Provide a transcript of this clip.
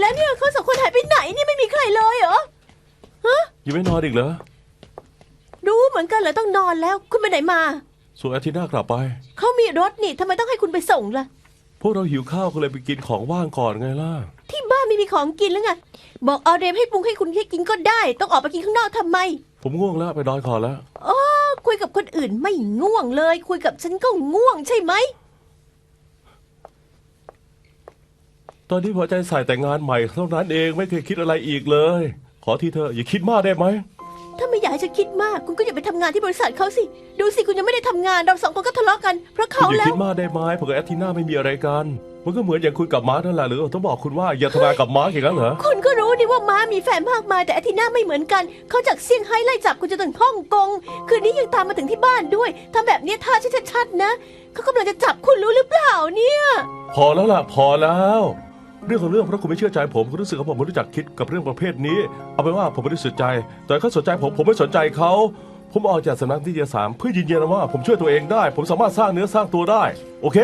แล้วเนี่ยเขาสองคนหายไปไหนเนี่ยไม่มีใครเลยเหรอฮะยังไม่นอนอีกเหรอรู้เหมือนกันเหรอต้องนอนแล้ว คุณไปไหนมาส่วนอาทิตย์หน้ากลับไป เขามีรถนี่ทำไมต้องให้คุณไปส่งล่ะ พวกเราหิวข้าวก็เลยไปกินของว่างก่อนไงล่ะ ที่บ้านไม่มีของกินแล้วไงบอกเอาเดมให้ปรุงให้คุณแค่กินก็ได้ ต้องออกไปกินข้างนอกทำไม ผมง่วงแล้วไปนอนก่อนแล้วอ๋อคุยกับคนอื่นไม่ง่วงเลย คุยกับฉันก็ง่วงใช่ไหม ตอนนี้พอใจใส่แต่งานใหม่เท่านั้นเองไม่เคยคิดอะไรอีกเลย ขอทีเธอะอย่าคิดมากได้ไหมถ้าไม่อยากให้ฉันคิดมากคุณก็อย่าไปทำงานที่บริษัทเขาสิ ดูสิคุณยังไม่ได้ทำงานเราสองคนก็ทะเลาะกัน เพราะคุเขาณอย่าแล้คิวดมากได้ไหมผมกับแอตทีน่าไม่มีอะไรกัน มันก็เหมือนอย่างคุณกับมาร์คนั่นแหละหรือต้องบอกคุณว่าอย่าทำงานกับมาร์คอย่างนั้นเหรอคุณก็รู้นี่ว่าม้ามีแฟนมากมาย แต่อาทิตย์หน้าไม่เหมือนกัน เขาจากเซี่ยงไฮ้ไล่จับคุณจนถึงฮ่องกง คืนนี้ยังตามมาถึงที่บ้านด้วยทำแบบเนี้ยท่าชัดๆนะ เขากำลังจะจับคุณรู้หรือเปล่าเนี่ย พอแล้วล่ะพอแล้ว เรื่องของเรื่องเพราะคุณไม่เชื่อใจผมคุณรู้สึกว่าผมไม่รู้จักคิดกับเรื่องประเภทนี้ เอาเป็นว่าผมไม่ได้สนใจ แต่เขาสนใจผมผมไม่สนใจเขา ผมออกจากสำนักนิตยสารเพื่อยืนยันว่าผมช่วยตัวเองได้ ผมสามารถสร้างเนื้อสร้างตัวได้ โอเค